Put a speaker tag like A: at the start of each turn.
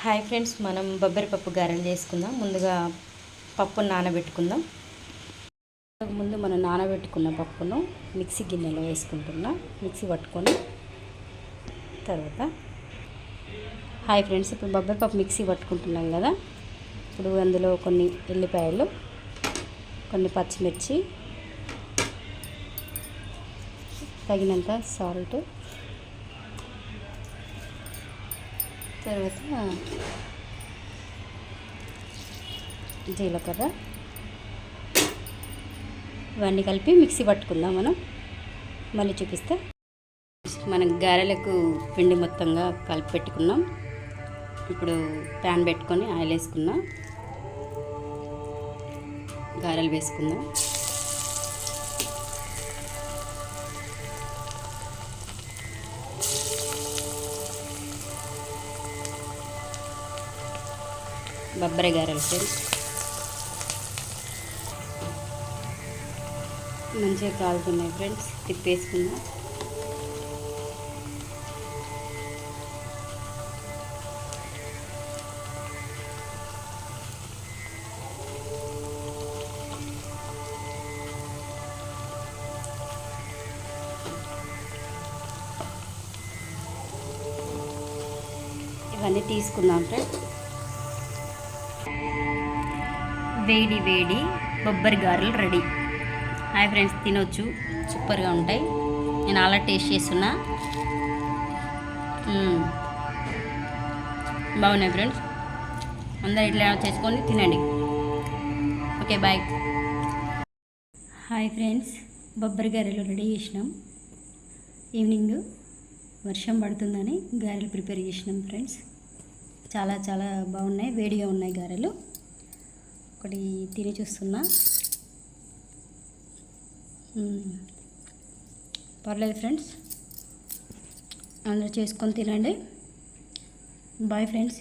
A: Hi friends మనం బొబ్బరి పప్పు గారెలు చేసుకుందాం. ముందుగా పప్పును నానబెట్టుకుందాం. ముందు మనం నానబెట్టుకున్న పప్పును మిక్సీ గిన్నెలో వేసుకుంటున్నాం. మిక్సీ పట్టుకొని తర్వాత హాయ్ ఫ్రెండ్స్ ఇప్పుడు బొబ్బరి పప్పు మిక్సీ పట్టుకుంటున్నాం కదా. ఇప్పుడు అందులో కొన్ని ఎల్లిపాయలు కొన్ని పచ్చిమిర్చి తగినంత సాల్ట్ తర్వాత జీలకర్ర ఇవన్నీ కలిపి మిక్సీ పట్టుకుందాం మనం. మళ్ళీ చూపిస్తే. మనం గారెలకు పిండి మొత్తంగా కలిపి పెట్టుకున్నాం. ఇప్పుడు ప్యాన్ పెట్టుకొని ఆయిల్ వేసుకున్నాం. గారెలు వేసుకుందాం. బొబ్బరి గారెలు ఫ్రెండ్స్. మంచిగా కాలుతున్నాయి ఫ్రెండ్స్. తిప్పేసుకుందాం. ఇవన్నీ తీసుకుందాం ఫ్రెండ్స్. వేడి వేడి బొబ్బరి గారెలు రెడీ. హాయ్ ఫ్రెండ్స్ తినొచ్చు. సూపర్గా ఉంటాయి. నేను అలా టేస్ట్ చేస్తున్నా. బాగున్నాయి ఫ్రెండ్స్? అందరు ఇట్లా చేసుకొని తినండి. Okay bye. హాయ్ ఫ్రెండ్స్ బొబ్బరి గారెలు రెడీ చేసినాం. ఈవినింగ్ వర్షం పడుతుందని గారెలు ప్రిపేర్ చేసినాం ఫ్రెండ్స్. చాలా చాలా బాగున్నాయి. వేడిగా ఉన్నాయి గారెలు. ఒకటి తిని చూస్తున్నా. పర్లేదు ఫ్రెండ్స్. అందరూ చేసుకొని తినండి. Bye friends.